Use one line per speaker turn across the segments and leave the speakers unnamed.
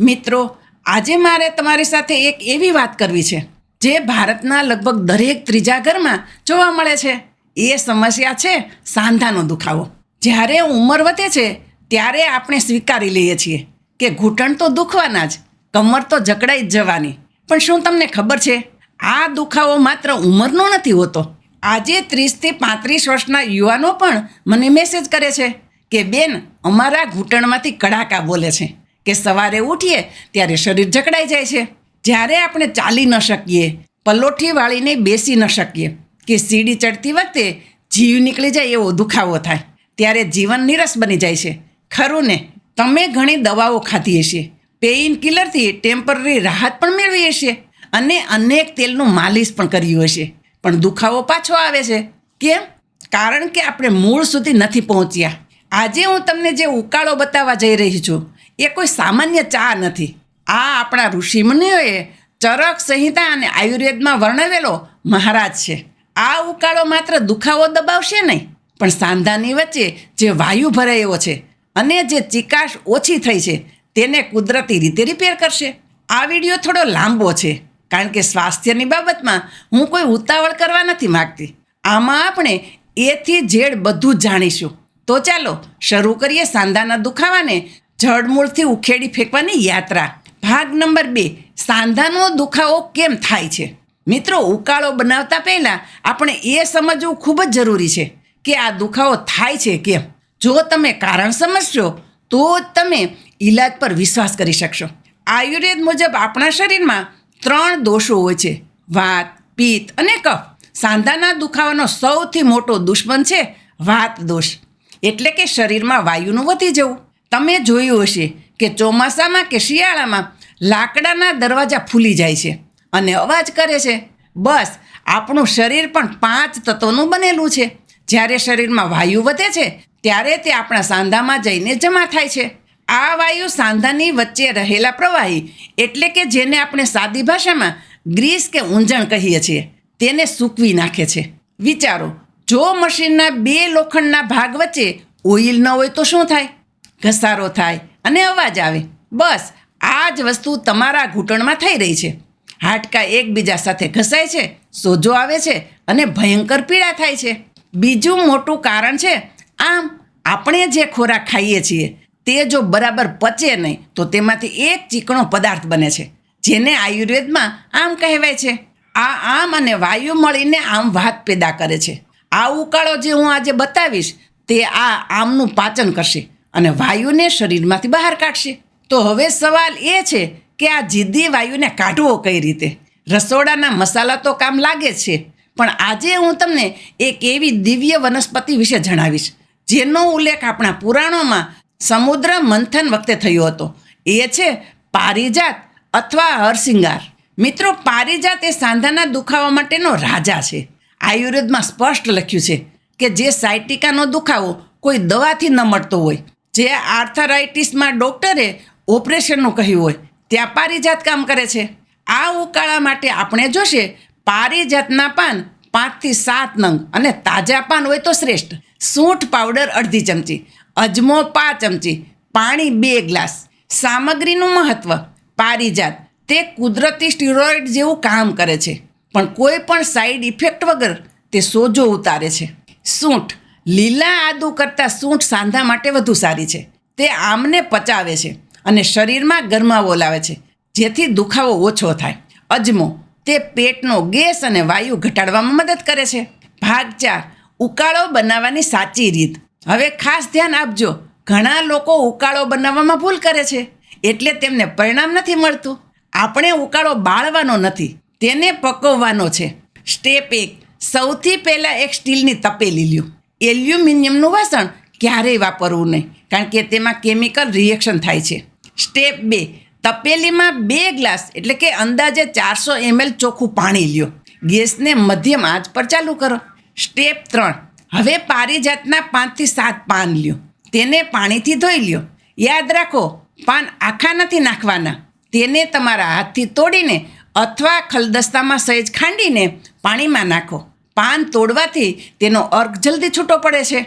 મિત્રો, આજે મારે તમારી સાથે એક એવી વાત કરવી છે, જે ભારતના લગભગ દરેક ત્રીજા ઘરમાં જોવા મળે છે. એ સમસ્યા છે સાંધાનો દુખાવો. જ્યારે ઉંમર વધે છે, ત્યારે આપણે સ્વીકારી લઈએ છીએ કે ઘૂંટણ તો દુખવાના જ, કમર તો જકડાઈ જ જવાની. પણ શું તમને ખબર છે, આ દુખાવો માત્ર ઉંમરનો નથી હોતો. આજે ત્રીસથી પાંત્રીસ વર્ષના યુવાનો પણ મને મેસેજ કરે છે કે, બેન, અમારા ઘૂંટણમાંથી કડાકા બોલે છે. કે સવારે ઉઠીએ ત્યારે શરીર જકડાઈ જાય છે. જ્યારે આપણે ચાલી ન શકીએ, પલોઠી વાળીને બેસી ન શકીએ કે સીડી ચડતી વખતે જીવ નીકળી જાય એવો દુખાવો થાય. ત્યારે જીવન નીરસ બની જાય છે. ખરું ને? તમે ઘણી દવાઓ ખાધી હશે. પેઇન કિલરથી ટેમ્પરરી રાહત પણ મેળવી હશે અને અનેક તેલનું માલિશ પણ કર્યું હશે. પણ દુખાવો પાછો આવે છે. કેમ? કારણ કે આપણે મૂળ સુધી નથી પહોંચ્યા. આજે હું તમને જે ઉકાળો બતાવવા જઈ રહી છું એ કોઈ સામાન્ય ચા નથી. આ આપણા ઋષિમુનિઓએ ચરક સંહિતા અને આયુર્વેદમાં વર્ણવેલો મહારાજ છે. આ ઉકાળો માત્ર દુખાવો દબાવશે નહીં, પણ સાંધાની વચ્ચે જે વાયુ ભરાયો છે અને જે ચિકાશ ઓછી થઈ છે, તેને કુદરતી રીતે રિપેર કરશે. આ વીડિયો થોડો લાંબો છે, કારણ કે સ્વાસ્થ્યની બાબતમાં હું કોઈ ઉતાવળ કરવા નથી માગતી. આમાં આપણે એથી ઝેડ બધું જાણીશું. તો ચાલો, શરૂ કરીએ સાંધાના દુખાવાને જડમૂળથી ઉખેડી ફેંકવાની યાત્રા. ભાગ નંબર બે, સાંધાનો દુખાવો કેમ થાય છે? મિત્રો, ઉકાળો બનાવતા પહેલાં આપણે એ સમજવું ખૂબ જ જરૂરી છે કે આ દુખાવો થાય છે કેમ? જો તમે કારણ સમજશો, તો જ તમે ઈલાજ પર વિશ્વાસ કરી શકશો. આયુર્વેદ મુજબ આપણા શરીરમાં ત્રણ દોષો હોય છે. વાત, પિત્ત અને કફ. સાંધાના દુખાવાનો સૌથી મોટો દુશ્મન છે વાત દોષ. એટલે કે શરીરમાં વાયુનું વધી જવું. તમે જોયું હશે કે ચોમાસામાં કે શિયાળામાં લાકડાના દરવાજા ફૂલી જાય છે અને અવાજ કરે છે, બસ, આપણું શરીર પણ પાંચ તત્વોનું બનેલું છે. જ્યારે શરીરમાં વાયુ વધે છે, ત્યારે તે આપણા સાંધામાં જઈને જમા થાય છે. આ વાયુ સાંધાની વચ્ચે રહેલા પ્રવાહી એટલે કે જેને આપણે સાદી ભાષામાં ગ્રીસ કે ઊંજણ કહીએ છીએ, તેને સૂકવી નાખે છે. વિચારો, જો મશીનના બે લોખંડના ભાગ વચ્ચે ઓઇલ ન હોય તો શું થાય? ઘસારો થાય અને અવાજ આવે. બસ, આ જ વસ્તુ તમારા ઘૂંટણમાં થઈ રહી છે. હાડકા એકબીજા સાથે ઘસાય છે, સોજો આવે છે અને ભયંકર પીડા થાય છે. બીજું મોટું કારણ છે, આમ આપણે જે ખોરાક ખાઈએ છીએ, તે જો બરાબર પચે નહીં, તો તેમાંથી એક ચીકણો પદાર્થ બને છે, જેને આયુર્વેદમાં આમ કહેવાય છે. આ આમ અને વાયુ મળીને આમ વાત પેદા કરે છે. આ ઉકાળો જે હું આજે બતાવીશ, તે આ આમનું પાચન કરશે. અને વાયુને શરીરમાંથી બહાર કાઢશે. તો હવે સવાલ એ છે કે આ જિદ્દી વાયુને કાઢવો કઈ રીતે? રસોડાના મસાલા તો કામ લાગે છે, પણ આજે હું તમને એક એવી દિવ્ય વનસ્પતિ વિશે જણાવીશ, જેનો ઉલ્લેખ આપણા પુરાણોમાં સમુદ્ર મંથન વખતે થયો હતો. એ છે પારિજાત અથવા હરસિંગાર. મિત્રો, પારિજાત એ સાંધાના દુખાવા માટેનો રાજા છે. આયુર્વેદમાં સ્પષ્ટ લખ્યું છે કે જે સાયટિકાનો દુખાવો કોઈ દવાથી ન મળતો હોય. જે આર્થરાઇટિસમાં ડૉક્ટરે ઓપરેશનનું કહ્યું હોય, ત્યાં પારિજાત કામ કરે છે. આ ઉકાળા માટે આપણે જોશે, પારિજાતના પાન પાંચથી સાત નંગ અને તાજા પાન હોય તો શ્રેષ્ઠ. સૂંઠ પાવડર અડધી ચમચી, અજમો પાંચ ચમચી, પાણી બે ગ્લાસ. સામગ્રીનું મહત્ત્વ પારિજાત. તે કુદરતી સ્ટીરોઇડ જેવું કામ કરે છે. પણ કોઈ પણ સાઈડ ઇફેક્ટ વગર તે સોજો ઉતારે છે. સૂંઠ લીલા આદુ કરતાં સૂંઠ સાંધા માટે વધુ સારી છે. તે આમને પચાવે છે અને શરીરમાં ગરમાવો લાવે છે, જેથી દુખાવો ઓછો થાય. અજમો, તે પેટનો ગેસ અને વાયુ ઘટાડવામાં મદદ કરે છે. ભાગ ચાર ઉકાળો બનાવવાની સાચી રીત. હવે ખાસ ધ્યાન આપજો, ઘણા લોકો ઉકાળો બનાવવામાં ભૂલ કરે છે, એટલે તેમને પરિણામ નથી મળતું. આપણે ઉકાળો બાળવાનો નથી, તેને પકવવાનો છે. સ્ટેપ એક સૌથી પહેલાં એક સ્ટીલની તપેલી લ્યો. એલ્યુમિનિયમનું વાસણ ક્યારેય વાપરવું નહીં, કારણ કે તેમાં કેમિકલ રિએક્શન થાય છે. સ્ટેપ બે, તપેલીમાં બે ગ્લાસ, એટલે કે અંદાજે ચારસો એમએલ ચોખ્ખું પાણી લ્યો. ગેસને મધ્યમ આંચ પર ચાલુ કરો. સ્ટેપ ત્રણ, હવે પારિજાતના પાંચથી સાત પાન લ્યો. તેને પાણીથી ધોઈ લ્યો. યાદ રાખો, પાન આખા નથી નાખવાના. તેને તમારા હાથથી તોડીને અથવા ખલદસ્તામાં સહેજ ખાંડીને પાણીમાં નાખો. પાન તોડવાથી તેનો અર્ક જલ્દી છૂટો પડે છે.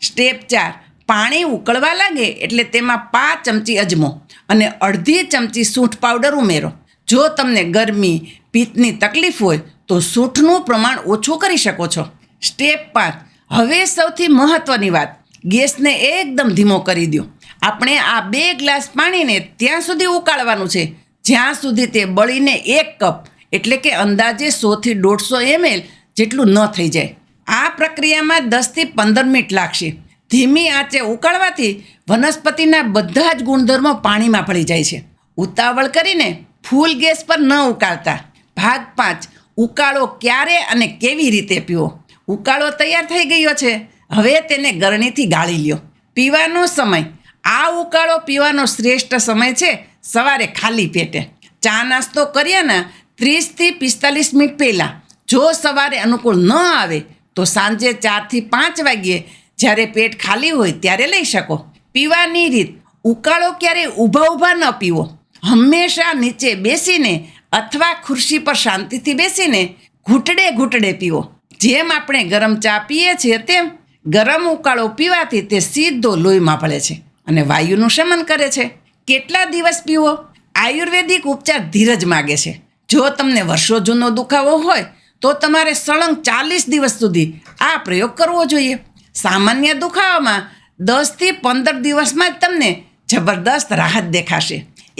સ્ટેપ ચાર, પાણી ઉકળવા લાગે એટલે તેમાં પાંચ ચમચી અજમો અને અડધી ચમચી સૂંઠ પાવડર ઉમેરો. જો તમને ગરમી, પિત્તની તકલીફ હોય તો સૂંઠનું પ્રમાણ ઓછું કરી શકો છો. સ્ટેપ પાંચ, હવે સૌથી મહત્ત્વની વાત, ગેસને એકદમ ધીમો કરી દો. આપણે આ બે ગ્લાસ પાણીને ત્યાં સુધી ઉકાળવાનું છે. જ્યાં સુધી તે બળીને એક કપ, એટલે કે અંદાજે સોથી દોઢસો એમએલ જેટલું ન થઈ જાય. આ પ્રક્રિયામાં દસથી પંદર મિનિટ લાગશે. ધીમી આંચે ઉકાળવાથી વનસ્પતિના બધા જ ગુણધર્મો પાણીમાં ભળી જાય છે. ઉતાવળ કરીને ફૂલ ગેસ પર ન ઉકાળતા. ભાગ પાંચ, ઉકાળો ક્યારે અને કેવી રીતે પીવો? ઉકાળો તૈયાર થઈ ગયો છે. હવે તેને ગરણીથી ગાળી લ્યો. પીવાનો સમય. આ ઉકાળો પીવાનો શ્રેષ્ઠ સમય છે સવારે ખાલી પેટે. ચા નાસ્તો કર્યાના ત્રીસથી પિસ્તાલીસ મિનિટ પહેલાં. જો સવારે અનુકૂળ ન આવે, તો સાંજે ચારથી પાંચ વાગ્યે જ્યારે પેટ ખાલી હોય ત્યારે લઈ શકો. પીવાની રીત, ઉકાળો ક્યારેય ઊભા ઊભા ન પીવો. હંમેશા નીચે બેસીને અથવા ખુરશી પર શાંતિથી બેસીને ઘૂંટડે ઘૂંટડે પીવો. જેમ આપણે ગરમ ચા પીએ છીએ તેમ ગરમ ઉકાળો પીવાથી તે સીધો લોહીમાં ભળે છે અને વાયુનું શમન કરે છે. કેટલા દિવસ પીવો? આયુર્વેદિક ઉપચાર ધીરજ માગે છે. જો તમને વર્ષો જૂનો દુખાવો હોય તો તમારે સળંગ ચાલીસ દિવસ સુધી આ પ્રયોગ કરવો જોઈએ. સામાન્ય દુખાવામાં દસથી પંદર દિવસમાં જ તમને જબરદસ્ત રાહત દેખાશે.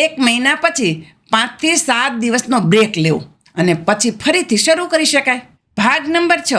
એક મહિના પછી પાંચથી સાત દિવસનો બ્રેક લેવો અને પછી ફરીથી શરૂ કરી શકાય. ભાગ નંબર છ,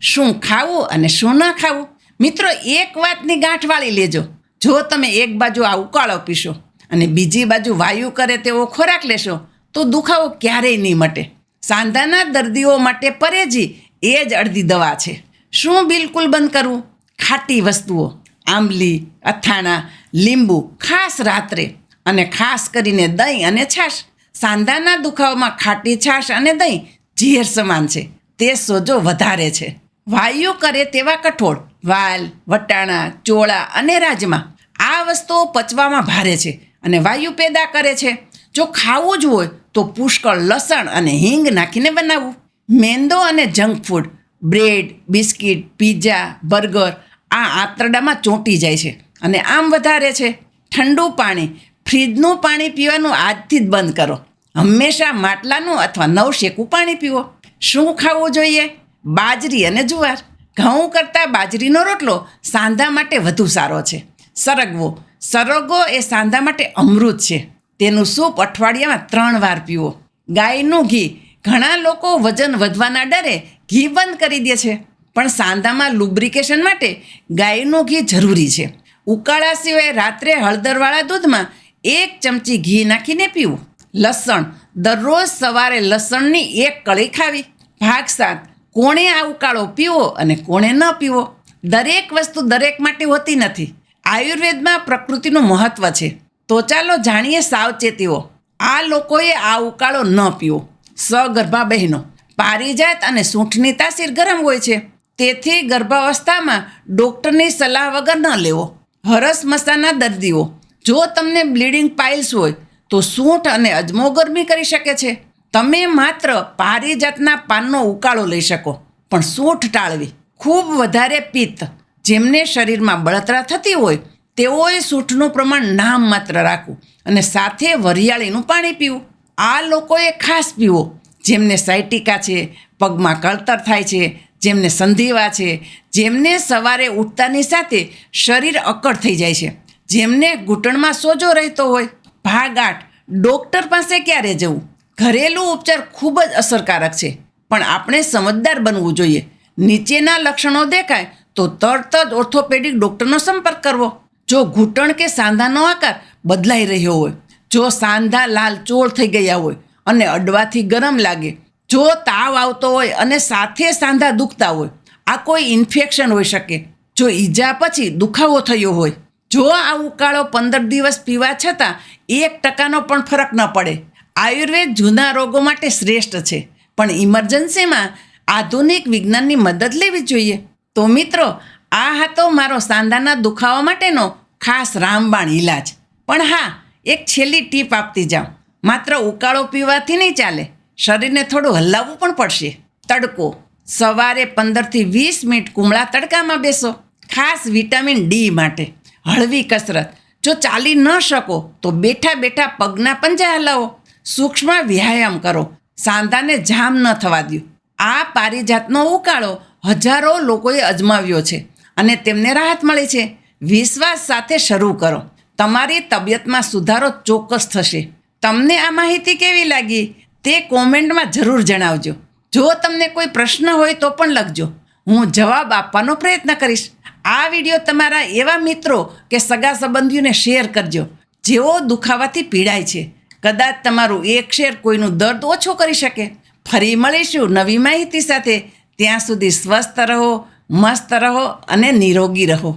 શું ખાવું અને શું ન ખાવું? મિત્રો, એક વાતની ગાંઠ વાળી લેજો. જો તમે એક બાજુ આ ઉકાળો પીશો અને બીજી બાજુ વાયુ કરે તેવો ખોરાક લેશો, તો દુખાવો ક્યારેય નહીં મટે. સાંધાના દર્દીઓ માટે પરેજી એ જ અડધી દવા છે. શું બિલકુલ બંધ કરવું? ખાટી વસ્તુઓ, આંબલી, અથાણા, લીંબુ, ખાસ રાત્રે અને ખાસ કરીને દહીં અને છાશ. સાંધાના દુખાવામાં ખાટી છાશ અને દહીં ઝેર સમાન છે. તે સોજો વધારે છે. વાયુ કરે તેવા કઠોળ, વાલ, વટાણા, ચોળા અને રાજમા. આ વસ્તુઓ પચવામાં ભારે છે અને વાયુ પેદા કરે છે. જો ખાવું જ હોય તો પુષ્કળ લસણ અને હિંગ નાખીને બનાવવું મેંદો અને junk food, bread, biscuit, pizza, burger, આ આંતરડામાં ચોંટી જાય છે અને આમ વધારે છે. ઠંડુ પાણી, ફ્રીજનું પાણી પીવાનું આજથી જ બંધ કરો. હંમેશા માટલાનું અથવા નવશેકું પાણી પીવો. શું ખાવું જોઈએ? બાજરી અને જુવાર. ઘઉં કરતાં બાજરીનો રોટલો સાંધા માટે વધુ સારો છે. સરગવો. સરગવો એ સાંધા માટે અમૃત છે. તેનું સૂપ અઠવાડિયામાં ત્રણ વાર પીવો. ગાયનું ઘી. ઘણા લોકો વજન વધવાના ડરે ઘી બંધ કરી દે છે. પણ સાંધામાં લુબ્રિકેશન માટે ગાયનું ઘી જરૂરી છે. ઉકાળા સિવાય રાત્રે હળદરવાળા દૂધમાં એક ચમચી ઘી નાખીને પીવું. લસણ. દરરોજ સવારે લસણની એક કળી ખાવી. ભાગ સાત. કોણે આ ઉકાળો પીવો અને કોણે ન પીવો? દરેક વસ્તુ દરેક માટે હોતી નથી. આયુર્વેદમાં પ્રકૃતિનું મહત્ત્વ છે. તો ચાલો જાણીએ સાવચેતીઓ. આ લોકોએ આ ઉકાળો ન પીવો. સગર્ભા બહેનો. પારિજાત અને સૂંઠની તાસીર ગરમ હોય છે. તેથી ગર્ભાવસ્થામાં ડૉક્ટરની સલાહ વગર ન લેવો. હરસ મસાના દર્દીઓ જો તમને બ્લીડિંગ પાઇલ્સ હોય, તો સૂંઠ અને અજમો ગરમી કરી શકે છે. તમે માત્ર પારિજાતના પાનનો ઉકાળો લઈ શકો, પણ સૂંઠ ટાળવી ખૂબ વધારે પિત્ત, જેમને શરીરમાં બળતરા થતી હોય તેઓએ સૂંઠનું પ્રમાણ નામ માત્ર રાખવું અને સાથે વરિયાળીનું પાણી પીવું. આ લોકોએ ખાસ પીવો, જેમને સાયટિકા છે, પગમાં કળતર થાય છે, જેમને સંધિવા છે, જેમને સવારે ઉઠતાની સાથે શરીર અકળ થઈ જાય છે, જેમને ઘૂંટણમાં સોજો રહેતો હોય. ભાગ આઠ, ડૉક્ટર પાસે ક્યારે જવું? ઘરેલું ઉપચાર ખૂબ જ અસરકારક છે, પણ આપણે સમજદાર બનવું જોઈએ. નીચેના લક્ષણો દેખાય તો તરત જ ઓર્થોપેડિક ડૉક્ટરનો સંપર્ક કરવો. જો ઘૂંટણ કે સાંધાનો આકાર બદલાઈ રહ્યો હોય, જો સાંધા લાલ ચોળ થઈ ગયા હોય અને અડવાથી ગરમ લાગે, જો તાવ આવતો હોય અને સાથે સાંધા દુખતા હોય, આ કોઈ ઇન્ફેક્શન હોઈ શકે. જો ઈજા પછી દુખાવો થયો હોય, જો આ ઉકાળો પંદર દિવસ પીવા છતાં એક ટકાનો પણ ફરક ન પડે. આયુર્વેદ જૂના રોગો માટે શ્રેષ્ઠ છે, પણ ઇમરજન્સીમાં આધુનિક વિજ્ઞાનની મદદ લેવી જોઈએ. તો મિત્રો આ હતો મારો સાંધાના દુખાવા માટેનો ખાસ રામબાણ ઈલાજ. પણ હા, એક છેલ્લી ટીપ આપતી જાઉં. માત્ર ઉકાળો પીવાથી નહીં ચાલે, શરીરને થોડું હલાવવું પણ પડશે. તડકો. સવારે પંદરથી વીસ મિનિટ કુમળા તડકામાં બેસો. ખાસ વિટામિન ડી માટે. હળવી કસરત. જો ચાલી ન શકો, તો બેઠા બેઠા પગના પંજા હલાવો. સૂક્ષ્મ વ્યાયામ કરો. સાંધાને જામ ન થવા દો આ પારિજાતનો ઉકાળો હજારો લોકોએ અજમાવ્યો છે. અને તેમને રાહત મળી છે. વિશ્વાસ સાથે શરૂ કરો. તમારી તબિયતમાં સુધારો ચોક્કસ થશે. તમને આ માહિતી કેવી લાગી તે કોમેન્ટમાં જરૂર જણાવજો. જો તમને કોઈ પ્રશ્ન હોય તો પણ લખજો. હું જવાબ આપવાનો પ્રયત્ન કરીશ. આ વીડિયો તમારા એવા મિત્રો કે સગા સંબંધીઓને શેર કરજો. જેઓ દુખાવાથી પીડાય છે. કદાચ તમારું એક શેર કોઈનું દર્દ ઓછું કરી શકે. ફરી મળીશું નવી માહિતી સાથે. ત્યાં સુધી સ્વસ્થ રહો. મસ્ત રહો અને નિરોગી રહો.